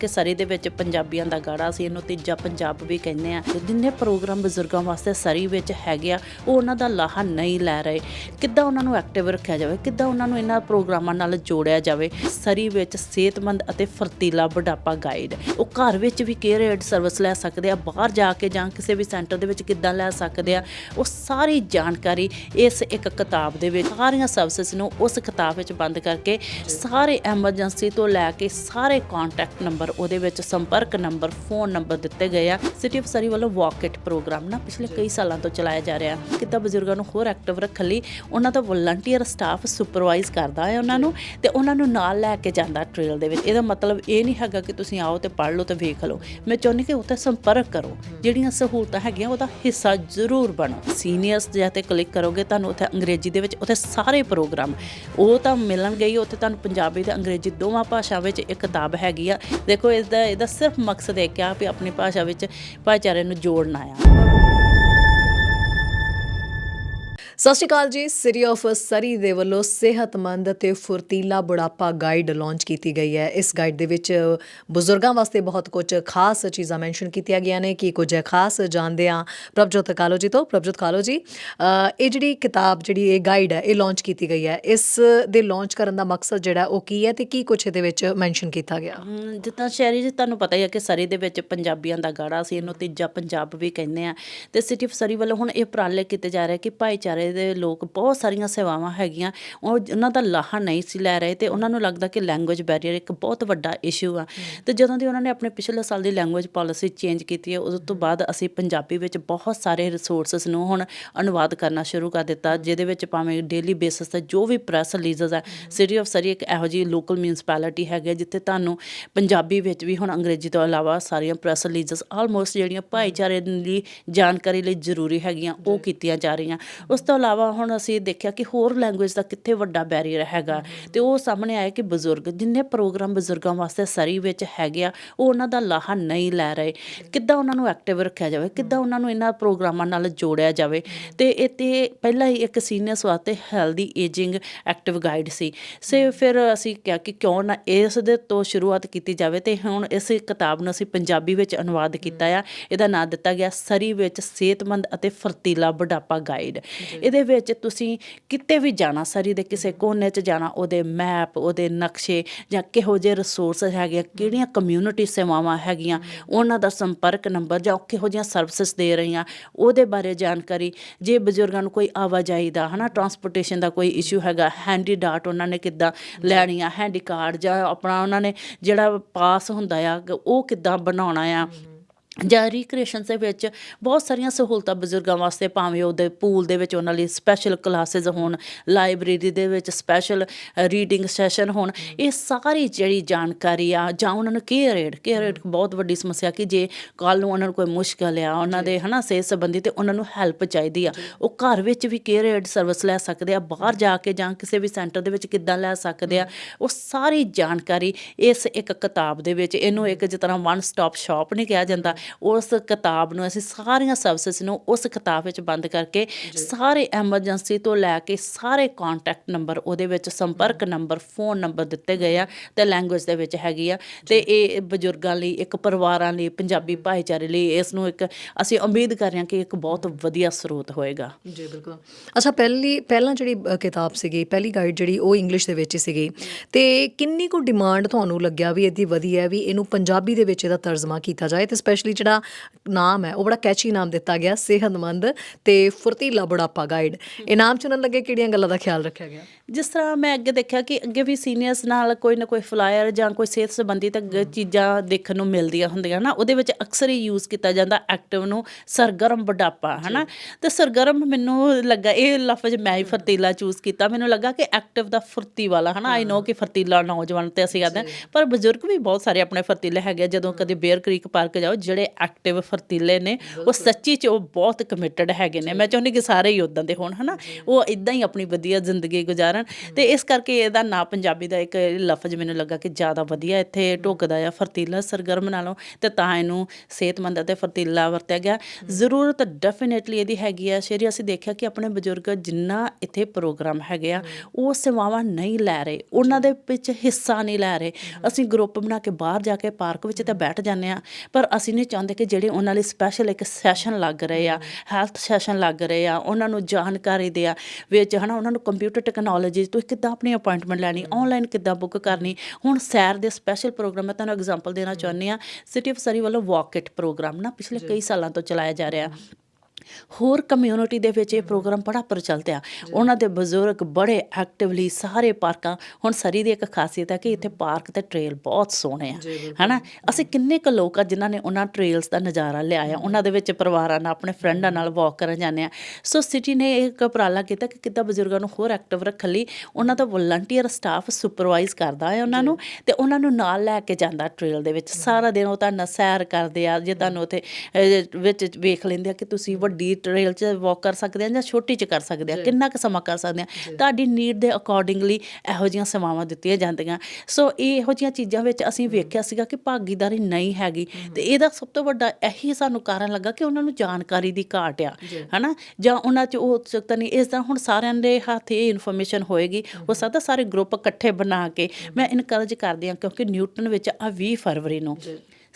ਕਿ ਸਰੀ ਦੇ ਵਿੱਚ ਪੰਜਾਬੀਆਂ ਦਾ ਗਾੜਾ ਸੀ, ਇਹਨੂੰ ਤੀਜਾ ਪੰਜਾਬ ਵੀ ਕਹਿੰਦੇ ਆ। ਜਿੰਨੇ ਪ੍ਰੋਗਰਾਮ ਬਜ਼ੁਰਗਾਂ ਵਾਸਤੇ ਸਰੀ ਵਿੱਚ ਹੈਗੇ ਆ, ਉਹ ਉਹਨਾਂ ਦਾ ਲਾਹਾ ਨਹੀਂ ਲੈ ਰਹੇ। ਕਿੱਦਾਂ ਉਹਨਾਂ ਨੂੰ ਐਕਟਿਵ ਰੱਖਿਆ ਜਾਵੇ, ਕਿੱਦਾਂ ਉਹਨਾਂ ਨੂੰ ਇਹਨਾਂ ਪ੍ਰੋਗਰਾਮਾਂ ਨਾਲ ਜੋੜਿਆ ਜਾਵੇ, ਸਰੀ ਵਿੱਚ ਸਿਹਤਮੰਦ ਅਤੇ ਫਰਤੀਲਾ ਬੁਢਾਪਾ ਗਾਈਡ ਉਹ ਘਰ ਵਿੱਚ ਵੀ ਕੇਅਰ ਏਡ ਸਰਵਿਸ ਲੈ ਸਕਦੇ ਆ, ਬਾਹਰ ਜਾ ਕੇ ਜਾਂ ਕਿਸੇ ਵੀ ਸੈਂਟਰ ਦੇ ਵਿੱਚ ਕਿੱਦਾਂ ਲੈ ਸਕਦੇ ਆ, ਉਹ ਸਾਰੀ ਜਾਣਕਾਰੀ ਇਸ ਇੱਕ ਕਿਤਾਬ ਦੇ ਵਿੱਚ, ਸਾਰੀਆਂ ਸਰਵਿਸਿਜ਼ ਨੂੰ ਉਸ ਕਿਤਾਬ ਵਿੱਚ ਬੰਦ ਕਰਕੇ, ਸਾਰੇ ਐਮਰਜੈਂਸੀ ਤੋਂ ਲੈ ਕੇ ਸਾਰੇ ਕੰਟੈਕਟ ਨੰਬਰ ਉਹਦੇ ਵਿੱਚ ਸੰਪਰਕ ਨੰਬਰ, ਫੋਨ ਨੰਬਰ ਦਿੱਤੇ ਗਏ ਆ। ਸਿਟੀ ਆਫ ਸਰੀ ਵੱਲੋਂ ਵਾਕਿਟ ਪ੍ਰੋਗਰਾਮ ਨਾ ਪਿਛਲੇ ਕਈ ਸਾਲਾਂ ਤੋਂ ਚਲਾਇਆ ਜਾ ਰਿਹਾ। ਕਿੱਦਾਂ ਬਜ਼ੁਰਗਾਂ ਨੂੰ ਹੋਰ ਐਕਟਿਵ ਰੱਖਣ ਲਈ ਉਹਨਾਂ ਦਾ ਵਲੰਟੀਅਰ ਸਟਾਫ ਸੁਪਰਵਾਈਜ਼ ਕਰਦਾ ਹੈ ਉਹਨਾਂ ਨੂੰ ਤੇ ਉਹਨਾਂ ਨੂੰ ਨਾਲ ਲੈ ਕੇ ਜਾਂਦਾ ਟ੍ਰੇਲ ਦੇ ਵਿੱਚ। ਇਹਦਾ ਮਤਲਬ ਇਹ ਨਹੀਂ ਹੈਗਾ ਕਿ ਤੁਸੀਂ ਆਓ ਤੇ ਪੜ੍ਹ ਲਓ ਤੇ ਵੇਖ ਲਓ। ਮੈਂ ਚਾਹੁੰਦੀ ਕਿ ਉੱਥੇ ਸੰਪਰਕ ਕਰੋ। ਜਿਹੜੀਆਂ ਸਹੂਲਤਾਂ ਹੈਗੀਆਂ, ਉਹਦਾ ਹਿੱਸਾ ਜ਼ਰੂਰ ਬਣੋ। ਸੀਨੀਅਰਸ ਜੇ ਤੇ ਕਲਿੱਕ ਕਰੋਗੇ, ਤੁਹਾਨੂੰ ਉੱਥੇ ਅੰਗਰੇਜ਼ੀ ਦੇ ਵਿੱਚ ਉੱਥੇ ਸਾਰੇ ਪ੍ਰੋਗਰਾਮ ਉਹ ਤਾਂ ਮਿਲਣਗੇ ਹੀ, ਉੱਥੇ ਤੁਹਾਨੂੰ ਪੰਜਾਬੀ ਤੇ ਅੰਗਰੇਜ਼ੀ ਦੋਵਾਂ ਭਾਸ਼ਾ ਵਿੱਚ ਇੱਕ ਕਿਤਾਬ ਹੈਗੀ ਆ। ਦੇਖੋ, ਇਸ ਦਾ ਇਹਦਾ ਸਿਰਫ ਮਕਸਦ ਇਹ ਕਿਹਾ ਵੀ ਆਪਣੀ ਭਾਸ਼ਾ ਵਿੱਚ ਭਾਈਚਾਰੇ ਨੂੰ ਜੋੜਨਾ ਆ ਸਤਿ ਸ਼੍ਰੀ ਅਕਾਲ ਜੀ। ਸਿਟੀ ਆਫ ਸਰੀ ਦੇ ਵੱਲੋਂ ਸਿਹਤਮੰਦ ਤੇ ਫੁਰਤੀਲਾ ਬੁਢਾਪਾ ਗਾਈਡ ਲਾਂਚ ਕੀਤੀ ਗਈ ਹੈ। ਇਸ ਗਾਈਡ ਦੇ ਵਿੱਚ ਬਜ਼ੁਰਗਾਂ ਵਾਸਤੇ ਬਹੁਤ ਕੁਝ ਖਾਸ ਚੀਜ਼ਾਂ ਮੈਂਸ਼ਨ ਕੀਤੀਆਂ ਗਈਆਂ ਨੇ। ਕੀ ਕੁਝ ਖਾਸ ਜਾਣਦੇ ਆ ਪ੍ਰਭਜੋਤ ਕਾਲੋ ਜੀ ਤੋਂ। ਪ੍ਰਭਜੋਤ ਕਾਲੋ ਜੀ ਇਹ ਜਿਹੜੀ ਕਿਤਾਬ ਜਿਹੜੀ ਇਹ ਗਾਈਡ ਹੈ, ਇਹ ਲਾਂਚ ਕੀਤੀ ਗਈ ਹੈ। ਇਸ ਦੇ ਲਾਂਚ ਕਰਨ ਦਾ ਮਕਸਦ ਜਿਹੜਾ ਉਹ ਕੀ ਹੈ ਤੇ ਕੀ ਕੁਝ ਇਹਦੇ ਵਿੱਚ ਮੈਂਸ਼ਨ ਕੀਤਾ ਗਿਆ? ਜਿੱਦਾਂ ਸ਼ਹਿਰੀ ਜੀ, ਤੁਹਾਨੂੰ ਪਤਾ ਹੀ ਹੈ ਕਿ ਸਰੀ ਦੇ ਵਿੱਚ ਪੰਜਾਬੀਆਂ ਦਾ ਗਾੜਾ ਸੀ। ਇਹਨੂੰ ਤੀਜਾ ਪੰਜਾਬ ਵੀ ਕਹਿੰਦੇ ਆ। ਤੇ ਸਿਟੀ ਆਫ ਸਰੀ ਵੱਲੋਂ ਹੁਣ ਇਹ ਪ੍ਰਾਲੇ ਕੀਤੇ ਜਾ ਰਹੇ ਕਿ ਭਾਈਚਾਰੇ ਦੇ ਲੋਕ ਬਹੁਤ ਸਾਰੀਆਂ ਸੇਵਾਵਾਂ ਹੈਗੀਆਂ। ਉਹ ਉਹਨਾਂ ਦਾ ਲਾਹਾ ਨਹੀਂ ਸੀ ਲੈ ਰਹੇ ਤੇ ਉਹਨਾਂ ਨੂੰ ਲੱਗਦਾ ਕਿ ਲੈਂਗੁਏਜ ਬੈਰੀਅਰ ਇੱਕ ਬਹੁਤ ਵੱਡਾ ਇਸ਼ੂ ਆ। ਤੇ ਜਦੋਂ ਦੀ ਉਹਨਾਂ ਨੇ ਆਪਣੇ ਪਿਛਲੇ ਸਾਲ ਦੀ ਲੈਂਗੁਏਜ ਪਾਲਿਸੀ ਚੇਂਜ ਕੀਤੀ ਹੈ ਉਸ ਤੋਂ ਬਾਅਦ ਅਸੀਂ ਪੰਜਾਬੀ ਵਿੱਚ ਬਹੁਤ ਸਾਰੇ ਰਿਸੋਰਸਸ ਨੂੰ ਹੁਣ ਅਨੁਵਾਦ ਕਰਨਾ ਸ਼ੁਰੂ ਕਰ ਦਿੱਤਾ ਜਿਹਦੇ ਵਿੱਚ ਭਾਵੇਂ ਡੇਲੀ ਬੇਸਿਸ ਤੇ ਜੋ ਵੀ ਪ੍ਰੈਸ ਰਿਲੀਜ਼ਸ ਹੈ। ਸਿਟੀ ਆਫ ਸਰੀ ਇੱਕ ਇਹੋ ਜਿਹੀ ਲੋਕਲ ਮਿਊਨਿਸਪੈਲਿਟੀ ਹੈਗੀ ਜਿੱਥੇ ਤੁਹਾਨੂੰ ਪੰਜਾਬੀ ਵਿੱਚ ਵੀ ਹੁਣ ਅੰਗਰੇਜ਼ੀ ਤੋਂ ਇਲਾਵਾ ਸਾਰੀਆਂ ਪ੍ਰੈਸ ਰਿਲੀਜ਼ਸ ਆਲਮੋਸਟ ਜਿਹੜੀਆਂ ਭਾਈਚਾਰੇ ਲਈ ਜਾਣਕਾਰੀ ਲਈ ਜ਼ਰੂਰੀ ਹੈਗੀਆਂ ਉਹ ਕੀਤੀਆਂ ਜਾ ਰਹੀਆਂ। ਉਸ ਤੋਂ ਤੋਂ ਇਲਾਵਾ ਹੁਣ ਅਸੀਂ ਦੇਖਿਆ ਕਿ ਹੋਰ ਲੈਂਗੁਏਜ ਦਾ ਕਿੱਥੇ ਵੱਡਾ ਬੈਰੀਅਰ ਹੈਗਾ ਤੇ ਉਹ ਸਾਹਮਣੇ ਆਇਆ ਕਿ ਬਜ਼ੁਰਗ, ਜਿੰਨੇ ਪ੍ਰੋਗਰਾਮ ਬਜ਼ੁਰਗਾਂ ਵਾਸਤੇ ਸਰੀ ਵਿੱਚ ਹੈਗੇ ਆ, ਉਹ ਉਹਨਾਂ ਦਾ ਲਾਹਾ ਨਹੀਂ ਲੈ ਰਹੇ। ਕਿੱਦਾਂ ਉਹਨਾਂ ਨੂੰ ਐਕਟਿਵ ਰੱਖਿਆ ਜਾਵੇ? ਕਿੱਦਾਂ ਉਹਨਾਂ ਨੂੰ ਇਹਨਾਂ ਪ੍ਰੋਗਰਾਮਾਂ ਨਾਲ ਜੋੜਿਆ ਜਾਵੇ? ਤੇ ਇਹ ਤੇ ਪਹਿਲਾਂ ਹੀ ਇੱਕ ਸੀਨੀਅਰਸ ਵਾਸਤੇ ਹੈਲਦੀ ਏਜਿੰਗ ਐਕਟਿਵ ਗਾਈਡ ਸੀ। ਸੇ ਫਿਰ ਅਸੀਂ ਕਿਹਾ ਕਿ ਕਿਉਂ ਨਾ ਇਸ ਦੇ ਤੋਂ ਸ਼ੁਰੂਆਤ ਕੀਤੀ ਜਾਵੇ ਤੇ ਹੁਣ ਇਸ ਕਿਤਾਬ ਨੂੰ ਅਸੀਂ ਪੰਜਾਬੀ ਵਿੱਚ ਅਨੁਵਾਦ ਕੀਤਾ ਆ। ਇਹਦਾ ਨਾਮ ਦਿੱਤਾ ਗਿਆ ਸਰੀ ਵਿੱਚ ਸਿਹਤਮੰਦ ਅਤੇ ਫਰਤੀਲਾ ਬੁਢਾਪਾ ਗਾਈਡ ਇਹਦੇ ਵਿੱਚ ਤੁਸੀਂ ਕਿਤੇ ਵੀ ਜਾਣਾ, ਸਰੀ ਦੇ ਕਿਸੇ ਕੋਨੇ 'ਚ ਜਾਣਾ, ਉਹਦੇ ਮੈਪ ਉਹਦੇ ਨਕਸ਼ੇ ਜਾਂ ਕਿਹੋ ਜਿਹੇ ਰਿਸੋਰਸ ਹੈਗੇ ਕਿਹੜੀਆਂ ਕਮਿਊਨਿਟੀ ਸੇਵਾਵਾਂ ਹੈਗੀਆਂ, ਉਹਨਾਂ ਦਾ ਸੰਪਰਕ ਨੰਬਰ ਜਾਂ ਕਿਹੋ ਜਿਹੀਆਂ ਸਰਵਿਸਿਜ਼ ਦੇ ਰਹੀਆਂ, ਉਹਦੇ ਬਾਰੇ ਜਾਣਕਾਰੀ, ਜੇ ਬਜ਼ੁਰਗਾਂ ਨੂੰ ਕੋਈ ਆਵਾਜਾਈ ਦਾ ਹਨਾ ਟਰਾਂਸਪੋਰਟੇਸ਼ਨ ਦਾ ਕੋਈ ਇਸ਼ੂ ਹੈਗਾ ਹੈਂਡੀ ਡਾਟ ਉਹਨਾਂ ਨੇ ਕਿੱਦਾਂ ਲੈਣੀਆਂ ਆ ਹੈਂਡੀ ਕਾਰਡ ਜਾਂ ਆਪਣਾ ਉਹਨਾਂ ਨੇ ਜਿਹੜਾ ਪਾਸ ਹੁੰਦਾ ਆ, ਉਹ ਕਿੱਦਾਂ ਬਣਾਉਣਾ ਆ ਜਾਂ ਰੀਕ੍ਰੀਏਸ਼ਨ ਦੇ ਵਿੱਚ ਬਹੁਤ ਸਾਰੀਆਂ ਸਹੂਲਤਾਂ ਬਜ਼ੁਰਗਾਂ ਵਾਸਤੇ ਭਾਵੇਂ ਉਹਦੇ ਪੂਲ ਦੇ ਵਿੱਚ ਉਹਨਾਂ ਲਈ ਸਪੈਸ਼ਲ ਕਲਾਸਿਸ ਹੋਣ ਲਾਇਬ੍ਰੇਰੀ ਦੇ ਵਿੱਚ ਸਪੈਸ਼ਲ ਰੀਡਿੰਗ ਸੈਸ਼ਨ ਹੋਣ ਇਹ ਸਾਰੀ ਜਿਹੜੀ ਜਾਣਕਾਰੀ ਆ ਜਾਂ ਉਹਨਾਂ ਨੂੰ ਕੇਅਰ ਏਡ ਕੇਅਰ ਏਡ ਬਹੁਤ ਵੱਡੀ ਸਮੱਸਿਆ ਕਿ ਜੇ ਕੱਲ ਨੂੰ ਉਹਨਾਂ ਨੂੰ ਕੋਈ ਮੁਸ਼ਕਲ ਆ ਉਹਨਾਂ ਦੇ ਹਨਾ ਸਿਹਤ ਸੰਬੰਧੀ ਤੇ ਉਹਨਾਂ ਨੂੰ ਹੈਲਪ ਚਾਹੀਦੀ ਆ ਉਹ ਘਰ ਵਿੱਚ ਵੀ ਕੇਅਰ ਏਡ ਸਰਵਿਸ ਲੈ ਸਕਦੇ ਆ ਬਾਹਰ ਜਾ ਕੇ ਜਾਂ ਕਿਸੇ ਵੀ ਸੈਂਟਰ ਦੇ ਵਿੱਚ ਕਿੱਦਾਂ ਲੈ ਸਕਦੇ ਆ ਉਹ ਸਾਰੀ ਜਾਣਕਾਰੀ ਇਸ ਇੱਕ ਕਿਤਾਬ ਦੇ ਵਿੱਚ ਇਹਨੂੰ ਇੱਕ ਜਿਸ ਤਰ੍ਹਾਂ ਵਨ ਸਟਾਪ ਸ਼ਾਪ ਨਹੀਂ ਕਿਹਾ ਜਾਂਦਾ ਉਸ ਕਿਤਾਬ ਨੂੰ ਅਸੀਂ ਸਾਰੀਆਂ ਸਰਵਿਸਿਜ਼ ਨੂੰ ਉਸ ਕਿਤਾਬ ਵਿੱਚ ਬੰਦ ਕਰਕੇ ਸਾਰੇ ਐਮਰਜੈਂਸੀ ਤੋਂ ਲੈ ਕੇ ਸਾਰੇ ਕੰਟੈਕਟ ਨੰਬਰ ਉਹਦੇ ਵਿੱਚ ਸੰਪਰਕ ਨੰਬਰ ਫੋਨ ਨੰਬਰ ਦਿੱਤੇ ਗਏ ਆ ਤੇ ਲੈਂਗੁਏਜ ਦੇ ਵਿੱਚ ਹੈਗੀ ਆ। ਤੇ ਇਹ ਬਜ਼ੁਰਗਾਂ ਲਈ ਇੱਕ ਪਰਿਵਾਰਾਂ ਲਈ ਪੰਜਾਬੀ ਭਾਈਚਾਰੇ ਲਈ ਇਸ ਨੂੰ ਇੱਕ ਅਸੀਂ ਉਮੀਦ ਕਰ ਰਹੇ ਹਾਂ ਕਿ ਇੱਕ ਬਹੁਤ ਵਧੀਆ ਸਰੋਤ ਹੋਏਗਾ। ਜੀ ਬਿਲਕੁਲ। ਅੱਛਾ ਪਹਿਲੀ ਪਹਿਲਾਂ ਜਿਹੜੀ ਕਿਤਾਬ ਸੀਗੀ ਪਹਿਲੀ ਗਾਈਡ ਜਿਹੜੀ ਉਹ ਇੰਗਲਿਸ਼ ਦੇ ਵਿੱਚ ਸੀਗੀ। ਤੇ ਕਿੰਨੀ ਕੁ ਡਿਮਾਂਡ ਤੁਹਾਨੂੰ ਲੱਗਿਆ ਵੀ ਇਹਦੀ ਵਧੀ ਹੈ ਵੀ ਇਹਨੂੰ ਪੰਜਾਬੀ ਦੇ ਵਿੱਚ ਇਹਦਾ ਤਰਜਮਾ ਕੀਤਾ ਜਾਏ ਤੇ ਸਪੈਸ਼ਲੀ ਜਿਹੜਾ ਨਾਮ ਹੈ ਉਹ ਬੜਾ ਕੈਚੀ ਨਾਮ ਦਿੱਤਾ ਗਿਆ ਸਿਹਤਮੰਦ ਤੇ ਫੁਰਤੀਲਾ ਬੁਢਾਪਾ ਗਾਈਡ ਇਹ ਨਾਮ ਚੁਣਨ ਲੱਗੇ ਕਿਹੜੀਆਂ ਗੱਲਾਂ ਦਾ ਖਿਆਲ ਰੱਖਿਆ ਗਿਆ? ਜਿਸ ਤਰ੍ਹਾਂ ਮੈਂ ਅੱਗੇ ਦੇਖਿਆ ਕਿ ਅੱਗੇ ਵੀ ਸੀਨੀਅਰਸ ਨਾਲ ਕੋਈ ਨਾ ਕੋਈ ਫਲਾਇਰ ਜਾਂ ਕੋਈ ਸਿਹਤ ਸੰਬੰਧੀ ਤਾਂ ਅੱਗੇ ਚੀਜ਼ਾਂ ਦੇਖਣ ਨੂੰ ਮਿਲਦੀਆਂ ਹੁੰਦੀਆਂ ਨਾ ਉਹਦੇ ਵਿੱਚ ਅਕਸਰ ਹੀ ਯੂਜ਼ ਕੀਤਾ ਜਾਂਦਾ ਐਕਟਿਵ ਨੂੰ ਸਰਗਰਮ ਬੁਢਾਪਾ ਹਨਾ? ਤੇ ਸਰਗਰਮ ਮੈਨੂੰ ਲੱਗਾ ਇਹ ਲਫ਼ਜ਼ ਮੈਂ ਹੀ ਫਰਤੀਲਾ ਚੂਜ਼ ਕੀਤਾ ਮੈਨੂੰ ਲੱਗਾ ਕਿ ਐਕਟਿਵ ਦਾ ਫੁਰਤੀ ਵਾਲਾ ਹਨਾ? ਆਈ ਨੋ ਕਿ ਫਰਤੀਲਾ ਨੌਜਵਾਨ ਤੇ ਅਸੀਂ ਕਹਿੰਦੇ ਪਰ ਬਜ਼ੁਰਗ ਵੀ ਬਹੁਤ ਸਾਰੇ ਆਪਣੇ ਫਰਤੀਲੇ ਹੈਗੇ। ਜਦੋਂ ਕਦੇ ਬੇਅਰ ਕ੍ਰੀਕ ਪਾਰਕ ਜਾਓ ਜਿਹੜੇ ਜਿਹੜੇ ਐਕਟਿਵ ਫਰਤੀਲੇ ਨੇ ਉਹ ਸੱਚੀ ਚ ਉਹ ਬਹੁਤ ਕਮਿਟਡ ਹੈਗੇ ਨੇ। ਮੈਂ ਚਾਹੁੰਦੀ ਕਿ ਸਾਰੇ ਹੀ ਉਦਾਂ ਦੇ ਹੋਣ ਹਨਾ? ਉਹ ਇਦਾਂ ਹੀ ਆਪਣੀ ਵਧੀਆ ਜ਼ਿੰਦਗੀ ਗੁਜ਼ਾਰਨ। ਤੇ ਇਸ ਕਰਕੇ ਇਹਦਾ ਨਾਂ ਪੰਜਾਬੀ ਦਾ ਇੱਕ ਲਫ਼ਜ਼ ਮੈਨੂੰ ਲੱਗਾ ਕਿ ਜ਼ਿਆਦਾ ਵਧੀਆ ਇੱਥੇ ਢੁਕਦਾ ਆ ਫਰਤੀਲਾ ਸਰਗਰਮ ਨਾਲੋਂ। ਤੇ ਤਾਂ ਇਹਨੂੰ ਸਿਹਤਮੰਦ ਅਤੇ ਫਰਤੀਲਾ ਵਰਤਿਆ ਗਿਆ। ਜ਼ਰੂਰਤ ਡੈਫੀਨੇਟਲੀ ਇਹਦੀ ਹੈਗੀ ਆ। ਸ਼ੇਰੀ ਅਸੀਂ ਦੇਖਿਆ ਕਿ ਆਪਣੇ ਬਜ਼ੁਰਗ ਜਿੰਨਾ ਇੱਥੇ ਪ੍ਰੋਗਰਾਮ ਹੈਗੇ ਆ ਉਹ ਸੇਵਾਵਾਂ ਨਹੀਂ ਲੈ ਰਹੇ। ਉਹਨਾਂ ਦੇ ਵਿੱਚ ਹਿੱਸਾ ਨਹੀਂ ਲੈ ਰਹੇ। ਅਸੀਂ ਗਰੁੱਪ ਬਣਾ ਕੇ ਬਾਹਰ ਜਾ ਕੇ ਪਾਰਕ ਵਿੱਚ ਤਾਂ ਬੈਠ ਜਾਂਦੇ ਆ ਪਰ ਅਸੀਂ ਨਹੀਂ ਚਾਹੁੰਦੇ ਕਿ ਜਿਹੜੇ ਉਹਨਾਂ ਲਈ ਸਪੈਸ਼ਲ ਇੱਕ ਸੈਸ਼ਨ ਲੱਗ ਰਹੇ ਆ ਹੈਲਥ ਸੈਸ਼ਨ ਲੱਗ ਰਹੇ ਆ ਉਹਨਾਂ ਨੂੰ ਜਾਣਕਾਰੀ ਦੇ ਆ ਵਿੱਚ ਹਨਾ ਉਹਨਾਂ ਨੂੰ ਕੰਪਿਊਟਰ ਟੈਕਨੋਲੋਜੀ ਤੁਸੀਂ ਕਿੱਦਾਂ ਆਪਣੀ ਅਪਾਇੰਟਮੈਂਟ ਲੈਣੀ ਆਨਲਾਈਨ ਕਿੱਦਾਂ ਬੁੱਕ ਕਰਨੀ ਹੁਣ ਸੈਰ ਦੇ ਸਪੈਸ਼ਲ ਪ੍ਰੋਗਰਾਮ ਮੈਂ ਤੁਹਾਨੂੰ ਐਗਜ਼ਾਮਪਲ ਦੇਣਾ ਚਾਹੁੰਦੀ ਆ ਸਿਟੀ ਆਫ ਸਰੀ ਵੱਲੋਂ ਵਾਕ ਇਟ ਪ੍ਰੋਗਰਾਮ ਨਾ ਪਿਛਲੇ ਕਈ ਸਾਲਾਂ ਤੋਂ ਚਲਾਇਆ ਜਾ ਰਿਹਾ। ਹੋਰ ਕਮਿਊਨਿਟੀ ਦੇ ਵਿੱਚ ਇਹ ਪ੍ਰੋਗਰਾਮ ਬੜਾ ਪ੍ਰਚਲਿਤ ਆ। ਉਹਨਾਂ ਦੇ ਬਜ਼ੁਰਗ ਬੜੇ ਐਕਟਿਵਲੀ ਸਾਰੇ ਪਾਰਕਾਂ ਹੁਣ ਸਰੀ ਦੀ ਇੱਕ ਖਾਸੀਅਤ ਹੈ ਕਿ ਇੱਥੇ ਪਾਰਕ ਤੇ ਟ੍ਰੇਲ ਬਹੁਤ ਸੋਹਣੇ ਆ। ਹਨਾ? ਅਸੀਂ ਕਿੰਨੇ ਕੁ ਲੋਕ ਆ ਜਿਨ੍ਹਾਂ ਨੇ ਉਹਨਾਂ ਟ੍ਰੇਲਸ ਦਾ ਨਜ਼ਾਰਾ ਲਿਆ ਆ ਉਹਨਾਂ ਦੇ ਵਿੱਚ ਪਰਿਵਾਰਾਂ ਨਾਲ ਆਪਣੇ ਫਰੈਂਡਾਂ ਨਾਲ ਵਾਕ ਕਰਨ ਜਾਂਦੇ ਆ। ਸੋ ਸਿਟੀ ਨੇ ਇੱਕ ਉਪਰਾਲਾ ਕੀਤਾ ਕਿ ਕਿੱਦਾਂ ਬਜ਼ੁਰਗਾਂ ਨੂੰ ਹੋਰ ਐਕਟਿਵ ਰੱਖਣ ਲਈ ਉਹਨਾਂ ਦਾ ਵਲੰਟੀਅਰ ਸਟਾਫ ਸੁਪਰਵਾਈਜ਼ ਕਰਦਾ ਹੈ ਉਹਨਾਂ ਨੂੰ ਤੇ ਉਹਨਾਂ ਨੂੰ ਨਾਲ ਲੈ ਕੇ ਜਾਂਦਾ ਟ੍ਰੇਲ ਦੇ ਵਿੱਚ। ਸਾਰਾ ਦਿਨ ਉਹ ਤੁਹਾਡਾ ਸੈਰ ਕਰਦੇ ਆ ਜੇ ਤੁਹਾਨੂੰ ਉੱਥੇ ਵਿੱਚ ਵੇਖ ਲੈਂਦੇ ਆ ਕਿ ਤੁਸੀਂ ਵੱਡੀ ਟ੍ਰੇਲ 'ਚ ਵਾਕ ਕਰ ਸਕਦੇ ਆ ਜਾਂ ਛੋਟੀ 'ਚ ਕਰ ਸਕਦੇ ਆ ਕਿੰਨਾ ਕੁ ਸਮਾਂ ਕਰ ਸਕਦੇ ਆ ਤੁਹਾਡੀ ਨੀਡ ਦੇ ਅਕੋਰਡਿੰਗਲੀ ਇਹੋ ਜਿਹੀਆਂ ਸੇਵਾਵਾਂ ਦਿੱਤੀਆਂ ਜਾਂਦੀਆਂ। ਸੋ ਇਹ ਇਹੋ ਜਿਹੀਆਂ ਚੀਜ਼ਾਂ ਵਿੱਚ ਅਸੀਂ ਵੇਖਿਆ ਸੀਗਾ ਕਿ ਭਾਗੀਦਾਰੀ ਨਹੀਂ ਹੈਗੀ ਤੇ ਇਹਦਾ ਸਭ ਤੋਂ ਵੱਡਾ ਇਹੀ ਸਾਨੂੰ ਕਾਰਨ ਲੱਗਾ ਕਿ ਉਹਨਾਂ ਨੂੰ ਜਾਣਕਾਰੀ ਦੀ ਘਾਟ ਆ ਹਨਾ? ਜਾਂ ਉਹਨਾਂ 'ਚ ਉਹ ਉਤਸੁਕਤਾ ਨਹੀਂ ਇਸ ਤਰ੍ਹਾਂ ਹੁਣ ਸਾਰਿਆਂ ਦੇ ਹੱਥ ਇਹ ਇਨਫੋਰਮੇਸ਼ਨ ਹੋਏਗੀ ਹੋ ਸਕਦਾ ਸਾਰੇ ਗਰੁੱਪ ਇਕੱਠੇ ਬਣਾ ਕੇ ਮੈਂ ਇਨਕਰੇਜ ਕਰਦੀ ਹਾਂ ਕਿਉਂਕਿ ਨਿਊਟਨ ਵਿੱਚ ਆ 20 ਫਰਵਰੀ ਨੂੰ।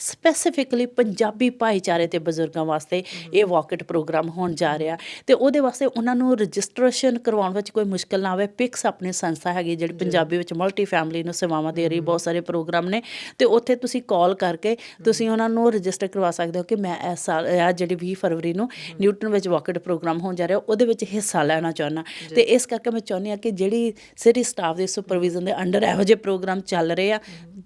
ਸਪੈਸੀਫਿਕਲੀ ਪੰਜਾਬੀ ਭਾਈਚਾਰੇ ਤੇ ਬਜ਼ੁਰਗਾਂ ਵਾਸਤੇ ਇਹ ਵਾਕਟ ਪ੍ਰੋਗਰਾਮ ਹੋਣ ਜਾ ਰਿਹਾ ਤੇ ਉਹਦੇ ਵਾਸਤੇ ਉਹਨਾਂ ਨੂੰ ਰਜਿਸਟ੍ਰੇਸ਼ਨ ਕਰਵਾਉਣ ਵਿੱਚ ਕੋਈ ਮੁਸ਼ਕਲ ਨਾ ਆਵੇ। ਪਿਕਸ ਆਪਣੀ ਸੰਸਥਾ ਹੈਗੀ ਜਿਹੜੀ ਪੰਜਾਬੀ ਵਿੱਚ ਮਲਟੀ ਫੈਮਿਲੀ ਨੂੰ ਸੇਵਾਵਾਂ ਦੇ ਰਹੀ ਬਹੁਤ ਸਾਰੇ ਪ੍ਰੋਗਰਾਮ ਨੇ ਤੇ ਉੱਥੇ ਤੁਸੀਂ ਕਾਲ ਕਰਕੇ ਤੁਸੀਂ ਉਹਨਾਂ ਨੂੰ ਰਜਿਸਟਰ ਕਰਵਾ ਸਕਦੇ ਹੋ ਕਿ ਮੈਂ ਇਸ ਸਾਲ ਇਹ ਜਿਹੜੀ 20 ਫਰਵਰੀ ਨੂੰ ਨਿਊਟਨ ਵਿੱਚ ਵਾਕਟ ਪ੍ਰੋਗਰਾਮ ਹੋਣ ਜਾ ਰਿਹਾ ਉਹਦੇ ਵਿੱਚ ਹਿੱਸਾ ਲੈਣਾ ਚਾਹੁੰਦਾ। ਤੇ ਇਸ ਕਰਕੇ ਮੈਂ ਚਾਹੁੰਦੀ ਹਾਂ ਕਿ ਜਿਹੜੀ ਸਿਟੀ ਸਟਾਫ ਦੇ ਸੁਪਰਵਿਜ਼ਨ ਦੇ ਅੰਡਰ ਇਹੋ ਜਿਹੇ ਪ੍ਰੋਗਰਾਮ ਚੱਲ ਰਹੇ ਆ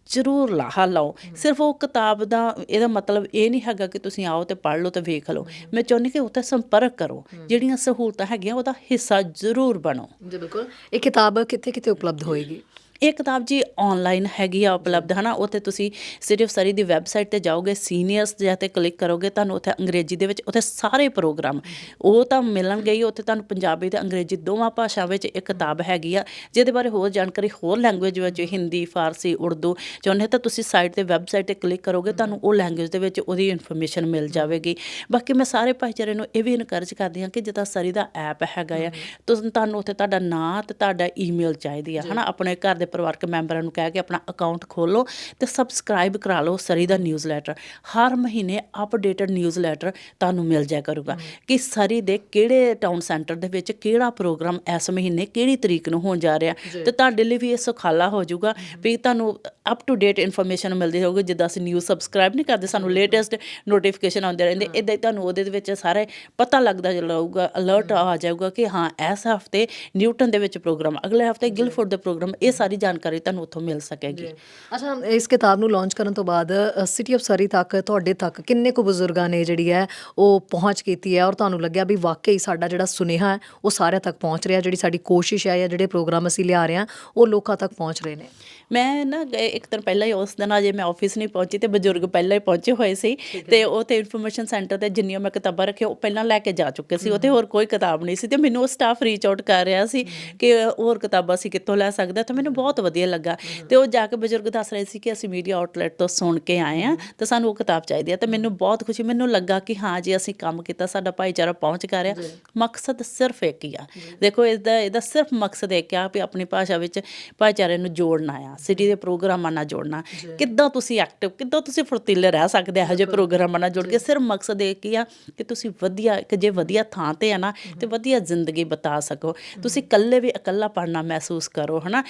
ਜ਼ਰੂਰ ਲਾਹਾ ਲਓ। ਸਿਰਫ ਉਹ ਕਿਤਾਬ ਦਾ ਇਹਦਾ ਮਤਲਬ ਇਹ ਨਹੀਂ ਹੈਗਾ ਕਿ ਤੁਸੀਂ ਆਓ ਤੇ ਪੜ੍ਹ ਲਓ ਤੇ ਵੇਖ ਲਓ। ਮੈਂ ਚਾਹੁੰਦੀ ਕਿ ਉੱਥੇ ਸੰਪਰਕ ਕਰੋ। ਜਿਹੜੀਆਂ ਸਹੂਲਤਾਂ ਹੈਗੀਆਂ ਉਹਦਾ ਹਿੱਸਾ ਜ਼ਰੂਰ ਬਣੋ। ਜੀ, ਬਿਲਕੁਲ। ਇਹ ਕਿਤਾਬ ਕਿੱਥੇ ਕਿੱਥੇ ਉਪਲਬਧ ਹੋਏਗੀ? ਇਹ ਕਿਤਾਬ ਜੀ ਆਨਲਾਈਨ ਹੈਗੀ ਆ, ਉਪਲਬਧ, ਹਨਾ? ਉੱਥੇ ਤੁਸੀਂ ਸਿਰਫ ਸਰੀ ਦੀ ਵੈਬਸਾਈਟ ਤੇ ਜਾਓਗੇ ਸੀਨੀਅਰਸ ਜਾਂ ਤੇ ਕਲਿੱਕ ਕਰੋਗੇ, ਤੁਹਾਨੂੰ ਉੱਥੇ ਅੰਗਰੇਜ਼ੀ ਦੇ ਵਿੱਚ ਉੱਥੇ ਸਾਰੇ ਪ੍ਰੋਗਰਾਮ ਉਹ ਤਾਂ ਮਿਲਣਗੇ ਹੀ, ਉੱਥੇ ਤੁਹਾਨੂੰ ਪੰਜਾਬੀ ਤੇ ਅੰਗਰੇਜ਼ੀ ਦੋਵਾਂ ਭਾਸ਼ਾ ਵਿੱਚ ਇੱਕ ਕਿਤਾਬ ਹੈਗੀ ਆ, ਜਿਹਦੇ ਬਾਰੇ ਹੋਰ ਜਾਣਕਾਰੀ, ਹੋਰ ਲੈਂਗੁਏਜ ਵਿੱਚ, ਹਿੰਦੀ, ਫਾਰਸੀ, ਉਰਦੂ, ਚਾਹੁੰਦੇ ਤਾਂ ਤੁਸੀਂ ਸਾਈਟ ਤੇ ਵੈਬਸਾਈਟ ਤੇ ਕਲਿੱਕ ਕਰੋਗੇ, ਤੁਹਾਨੂੰ ਉਹ ਲੈਂਗੁਏਜ ਦੇ ਵਿੱਚ ਉਹਦੀ ਇਨਫੋਰਮੇਸ਼ਨ ਮਿਲ ਜਾਵੇਗੀ। ਬਾਕੀ ਮੈਂ ਸਾਰੇ ਭਾਈਚਾਰੇ ਨੂੰ ਇਹ ਵੀ ਇਨਕਰੇਜ ਕਰਦੀ ਹਾਂ ਕਿ ਜਿੱਦਾਂ ਸਰੀ ਦਾ ਐਪ ਹੈਗਾ ਆ ਤੁਹਾਨੂੰ ਉੱਥੇ ਤੁਹਾਡਾ ਨਾਂ ਤੇ ਤੁਹਾਡਾ ਈਮੇਲ ਚਾਹੀਦੀ ਆ, ਹਨਾ? ਆਪਣੇ ਘਰ ਦੇ ਪਰਿਵਾਰਕ ਮੈਂਬਰਾਂ ਨੂੰ ਕਹਿ ਕੇ ਆਪਣਾ ਅਕਾਊਂਟ ਖੋਲੋ ਤੇ ਸਬਸਕ੍ਰਾਈਬ ਕਰਾ ਲਓ ਸਰੀ ਦਾ ਨਿਊਜ਼ਲੈਟਰ ਹਰ ਮਹੀਨੇ ਅਪਡੇਟਡ ਨਿਊਜ਼ਲੈਟਰ ਤੁਹਾਨੂੰ ਮਿਲ ਜਾਇਆ ਕਰੂਗਾ ਕਿ ਸਰੀ ਦੇ ਕਿਹੜੇ ਟਾਊਨ ਸੈਂਟਰ ਦੇ ਵਿੱਚ ਕਿਹੜਾ ਪ੍ਰੋਗਰਾਮ ਇਸ ਮਹੀਨੇ ਕਿਹੜੀ ਤਰੀਕ ਨੂੰ ਹੋਣ ਜਾ ਰਿਹਾ ਤੇ ਤੁਹਾਡੇ ਲਈ ਵੀ ਇਹ ਸੁਖਾਲਾ ਹੋ ਜਾਊਗਾ ਵੀ ਤੁਹਾਨੂੰ ਅਪ ਟੂ ਡੇਟ ਇਨਫੋਰਮੇਸ਼ਨ ਮਿਲਦੀ ਰਹੂਗੀ ਜਿੱਦਾਂ ਅਸੀਂ ਨਿਊਜ਼ ਸਬਸਕ੍ਰਾਈਬ ਨਹੀਂ ਕਰਦੇ ਸਾਨੂੰ ਲੇਟੈਸਟ ਨੋਟੀਫਿਕੇਸ਼ਨ ਆਉਂਦੇ ਰਹਿੰਦੇ ਇਦਾਂ ਹੀ ਤੁਹਾਨੂੰ ਉਹਦੇ ਵਿੱਚ ਸਾਰੇ ਪਤਾ ਲੱਗਦਾ ਰਹੂਗਾ ਅਲਰਟ ਆ ਜਾਊਗਾ ਕਿ ਹਾਂ ਇਸ ਹਫ਼ਤੇ ਨਿਊਟਨ ਦੇ ਵਿੱਚ ਪ੍ਰੋਗਰਾਮ ਅਗਲੇ ਹਫ਼ਤੇ ਗਿਲਫੋਰਡ ਦੇ ਪ੍ਰੋਗਰਾਮ ਇਹ ਸਾਰੀ ਜਾਣਕਾਰੀ ਤੁਹਾਨੂੰ ਉੱਥੋਂ ਮਿਲ ਸਕੇਗੀ। ਅੱਛਾ ਇਸ ਕਿਤਾਬ ਨੂੰ ਲਾਂਚ ਕਰਨ ਤੋਂ ਬਾਅਦ ਸਿਟੀ ਆਫ ਸਰੀ ਤੱਕ ਤੁਹਾਡੇ ਤੱਕ ਕਿੰਨੇ ਕੁ ਬਜ਼ੁਰਗਾਂ ਨੇ ਜਿਹੜੀ ਹੈ ਉਹ ਪਹੁੰਚ ਕੀਤੀ ਹੈ? ਔਰ ਤੁਹਾਨੂੰ ਲੱਗਿਆ ਵੀ ਵਾਕਈ ਸਾਡਾ ਜਿਹੜਾ ਸੁਨੇਹਾ ਹੈ ਉਹ ਸਾਰਿਆਂ ਤੱਕ ਪਹੁੰਚ ਰਿਹਾ ਜਿਹੜੀ ਸਾਡੀ ਕੋਸ਼ਿਸ਼ ਹੈ ਜਾਂ ਜਿਹੜੇ ਪ੍ਰੋਗਰਾਮ ਅਸੀਂ ਲਿਆ ਰਹੇ ਹਾਂ ਉਹ ਲੋਕਾਂ ਤੱਕ ਪਹੁੰਚ ਰਹੇ ਨੇ? ਮੈਂ ਨਾ ਇੱਕ ਦਿਨ ਪਹਿਲਾਂ ਹੀ ਉਸ ਦਿਨ ਅਜੇ ਮੈਂ ਆਫਿਸ ਨਹੀਂ ਪਹੁੰਚੀ ਤੇ ਬਜ਼ੁਰਗ ਪਹਿਲਾਂ ਹੀ ਪਹੁੰਚੇ ਹੋਏ ਸੀ ਤੇ ਉਹ ਤੇ ਇਨਫੋਰਮੇਸ਼ਨ ਸੈਂਟਰ ਤੇ ਜਿੰਨੀਆਂ ਮੈਂ ਕਿਤਾਬਾਂ ਰੱਖੀਆਂ ਉਹ ਪਹਿਲਾਂ ਲੈ ਕੇ ਜਾ ਚੁੱਕੇ ਸੀ। ਉੱਥੇ ਹੋਰ ਕੋਈ ਕਿਤਾਬ ਨਹੀਂ ਸੀ ਤੇ ਮੈਨੂੰ ਉਹ ਸਟਾਫ ਰੀਚ ਆਊਟ ਕਰ ਰਿਹਾ ਸੀ ਕਿ ਹੋਰ ਕਿਤਾਬਾਂ ਅਸੀਂ ਕਿੱਥੋਂ ਲੈ ਸਕਦੇ ਤੇ ਮੈਨੂੰ ਬਹੁਤ ਵਧੀਆ ਲੱਗਾ। ਤੇ ਉਹ ਜਾ ਕੇ ਬਜ਼ੁਰਗ ਦੱਸ ਰਹੇ ਸੀ ਕਿ ਅਸੀਂ ਮੀਡੀਆ ਆਊਟਲੈਟ ਤੋਂ ਸੁਣ ਕੇ ਆਏ ਆ ਤੇ ਸਾਨੂੰ ਉਹ ਕਿਤਾਬ ਚਾਹੀਦੀ ਹੈ ਤੇ ਮੈਨੂੰ ਬਹੁਤ ਖੁਸ਼ੀ ਮੈਨੂੰ ਲੱਗਾ ਕਿ ਹਾਂ ਜੇ ਅਸੀਂ ਕੰਮ ਕੀਤਾ ਸਾਡਾ ਭਾਈਚਾਰਾ ਪਹੁੰਚ ਕਰ ਰਿਹਾ। ਮਕਸਦ ਸਿਰਫ ਇੱਕ ਹੀ ਆ। ਦੇਖੋ ਇਹਦਾ ਇਹਦਾ ਸਿਰਫ ਮਕਸਦ ਇੱਕ ਆ ਵੀ ਆਪਣੀ ਭਾਸ਼ਾ ਵਿੱਚ ਭਾਈਚਾਰੇ ਨੂੰ ਜੋੜਨਾ ਆ ਸਿਟੀ ਦੇ ਪ੍ਰੋਗਰਾਮਾਂ ਨਾਲ ਜੋੜਨਾ। ਕਿੱਦਾਂ ਤੁਸੀਂ ਐਕਟਿਵ ਕਿੱਦਾਂ ਤੁਸੀਂ ਫੁਰਤੀਲੇ ਰਹਿ ਸਕਦੇ ਇਹੋ ਜਿਹੇ ਪ੍ਰੋਗਰਾਮਾਂ ਨਾਲ ਜੁੜ ਕੇ? ਸਿਰਫ ਮਕਸਦ ਇੱਕ ਹੀ ਆ ਕਿ ਤੁਸੀਂ ਵਧੀਆ ਕਿ ਜੇ ਵਧੀਆ ਥਾਂ ਤੇ ਆ ਨਾ ਤੇ ਵਧੀਆ ਜ਼ਿੰਦਗੀ ਬਤਾ ਸਕੋ। ਤੁਸੀਂ ਇਕੱਲੇ ਵੀ ਇਕੱਲਾਪਣ ਨਾ ਮਹਿਸੂਸ ਕਰੋ ਹਨਾ?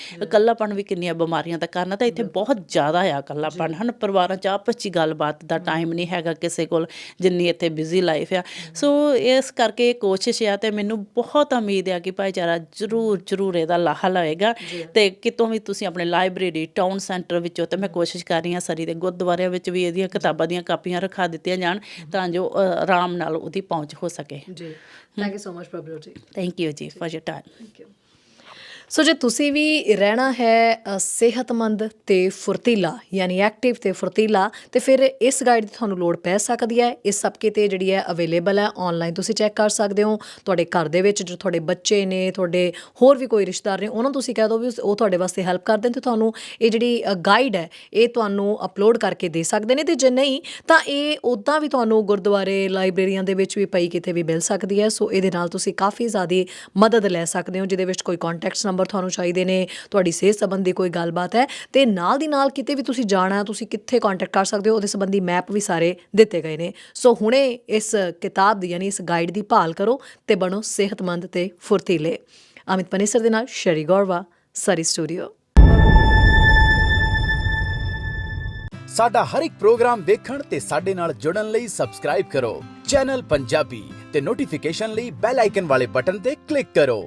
ਇਕੱਲਾਪਣ ਵੀ ਕਿੰਨੀਆਂ ਬਿਮਾਰੀਆਂ ਦਾ ਕਾਰਨ ਹੈ ਤਾਂ ਇੱਥੇ ਬਹੁਤ ਜ਼ਿਆਦਾ ਆ ਇਕੱਲਾਪਣ। ਹਨ ਪਰਿਵਾਰਾਂ 'ਚ ਆਪਸ 'ਚ ਗੱਲਬਾਤ ਦਾ ਟਾਈਮ ਨਹੀਂ ਹੈਗਾ ਕਿਸੇ ਕੋਲ ਜਿੰਨੀ ਇੱਥੇ ਬਿਜ਼ੀ ਲਾਈਫ ਆ। ਸੋ ਇਸ ਕਰਕੇ ਇਹ ਕੋਸ਼ਿਸ਼ ਆ ਤੇ ਮੈਨੂੰ ਬਹੁਤ ਉਮੀਦ ਆ ਕਿ ਭਾਈਚਾਰਾ ਜ਼ਰੂਰ ਜ਼ਰੂਰ ਇਹਦਾ ਲਾਹਾ ਲਾਏਗਾ। ਤੇ ਕਿਤੋਂ ਵੀ ਤੁਸੀਂ ਆਪਣੇ ਲਾਇਬ੍ਰੇਰੀ ਟਾਊਨ ਸੈਂਟਰ ਵਿੱਚੋਂ ਤੇ ਮੈਂ ਕੋਸ਼ਿਸ਼ ਕਰ ਰਹੀ ਹਾਂ ਸਰੀ ਦੇ ਗੁਰਦੁਆਰਿਆਂ ਵਿੱਚ ਵੀ ਇਹਦੀਆਂ ਕਿਤਾਬਾਂ ਦੀਆਂ ਕਾਪੀਆਂ ਰਖਾ ਦਿੱਤੀਆਂ ਜਾਣ ਤਾਂ ਜੋ ਆਰਾਮ ਨਾਲ ਉਹਦੀ ਪਹੁੰਚ ਹੋ ਸਕੇ। ਜੀ। Thank you so much Prabhu ji. Thank you ji for your time thank you so ਜੇ ਤੁਸੀਂ ਵੀ ਰਹਿਣਾ ਹੈ ਸਿਹਤਮੰਦ ਤੇ ਫੁਰਤੀਲਾ, ਯਾਨੀ ਐਕਟਿਵ ਤੇ ਫੁਰਤੀਲਾ, ਤੇ ਫਿਰ ਇਸ ਗਾਈਡ ਦੀ ਤੁਹਾਨੂੰ ਲੋੜ ਪੈ ਸਕਦੀ ਹੈ। ਇਸ ਸਬਕੇ 'ਤੇ ਜਿਹੜੀ ਹੈ ਅਵੇਲੇਬਲ ਹੈ ਆਨਲਾਈਨ ਤੁਸੀਂ ਚੈੱਕ ਕਰ ਸਕਦੇ ਹੋ। ਤੁਹਾਡੇ ਘਰ ਦੇ ਵਿੱਚ ਜੋ ਤੁਹਾਡੇ ਬੱਚੇ ਨੇ, ਤੁਹਾਡੇ ਹੋਰ ਵੀ ਕੋਈ ਰਿਸ਼ਤੇਦਾਰ ਨੇ, ਉਹਨਾਂ ਨੂੰ ਤੁਸੀਂ ਕਹਿ ਦਿਓ ਵੀ ਉਹ ਤੁਹਾਡੇ ਵਾਸਤੇ ਹੈਲਪ ਕਰ ਦੇਣ ਤੇ ਤੁਹਾਨੂੰ ਇਹ ਜਿਹੜੀ ਗਾਈਡ ਹੈ, ਇਹ ਤੁਹਾਨੂੰ ਅਪਲੋਡ ਕਰਕੇ ਦੇ ਸਕਦੇ ਨੇ। ਤੇ ਜੇ ਨਹੀਂ, ਤਾਂ ਇਹ ਉਦਾਂ ਵੀ ਤੁਹਾਨੂੰ ਗੁਰਦੁਆਰੇ ਲਾਇਬ੍ਰੇਰੀਆਂ ਦੇ ਵਿੱਚ ਵੀ ਪਈ ਕਿਤੇ ਵੀ ਮਿਲ ਸਕਦੀ ਹੈ। ਸੋ ਇਹਦੇ ਨਾਲ ਤੁਸੀਂ ਕਾਫੀ ਜ਼ਿਆਦਾ ਮਦਦ ਲੈ ਸਕਦੇ ਹੋ, ਜਿਹਦੇ ਵਿੱਚ ਕੋਈ ਕੰਟੈਕਟਸ ਨੰਬਰ ਤੁਹਾਨੂੰ ਚਾਹੀਦੇ ਨੇ, ਤੁਹਾਡੀ ਸਿਹਤ ਸੰਬੰਧੀ ਕੋਈ ਗੱਲਬਾਤ ਹੈ ਤੇ ਨਾਲ ਦੀ ਨਾਲ ਕਿਤੇ ਵੀ ਤੁਸੀਂ ਜਾਣਾ, ਤੁਸੀਂ ਕਿੱਥੇ ਕੰਟੈਕਟ ਕਰ ਸਕਦੇ ਹੋ, ਉਹਦੇ ਸੰਬੰਧੀ ਮੈਪ ਵੀ ਸਾਰੇ ਦਿੱਤੇ ਗਏ ਨੇ। ਸੋ ਹੁਣੇ ਇਸ ਕਿਤਾਬ ਦੀ ਯਾਨੀ ਇਸ ਗਾਈਡ ਦੀ ਭਾਲ ਕਰੋ ਤੇ ਬਣੋ ਸਿਹਤਮੰਦ ਤੇ ਫੁਰਤੀਲੇ। ਅਮਿਤ ਪਨੇਸਰ ਦੇ ਨਾਲ ਸ਼ਰੀ ਗੌਰਵਾ, ਸਰੀ ਸਟੂਡੀਓ। ਸਾਡਾ ਹਰ ਇੱਕ ਪ੍ਰੋਗਰਾਮ ਵੇਖਣ ਤੇ ਸਾਡੇ ਨਾਲ ਜੁੜਨ ਲਈ ਸਬਸਕ੍ਰਾਈਬ ਕਰੋ। ਚੈਨਲ ਪੰਜਾਬੀ ਤੇ ਨੋਟੀਫਿਕੇਸ਼ਨ ਲਈ ਬੈਲ ਆਈਕਨ ਵਾਲੇ ਬਟਨ ਤੇ ਕਲਿੱਕ ਕਰੋ।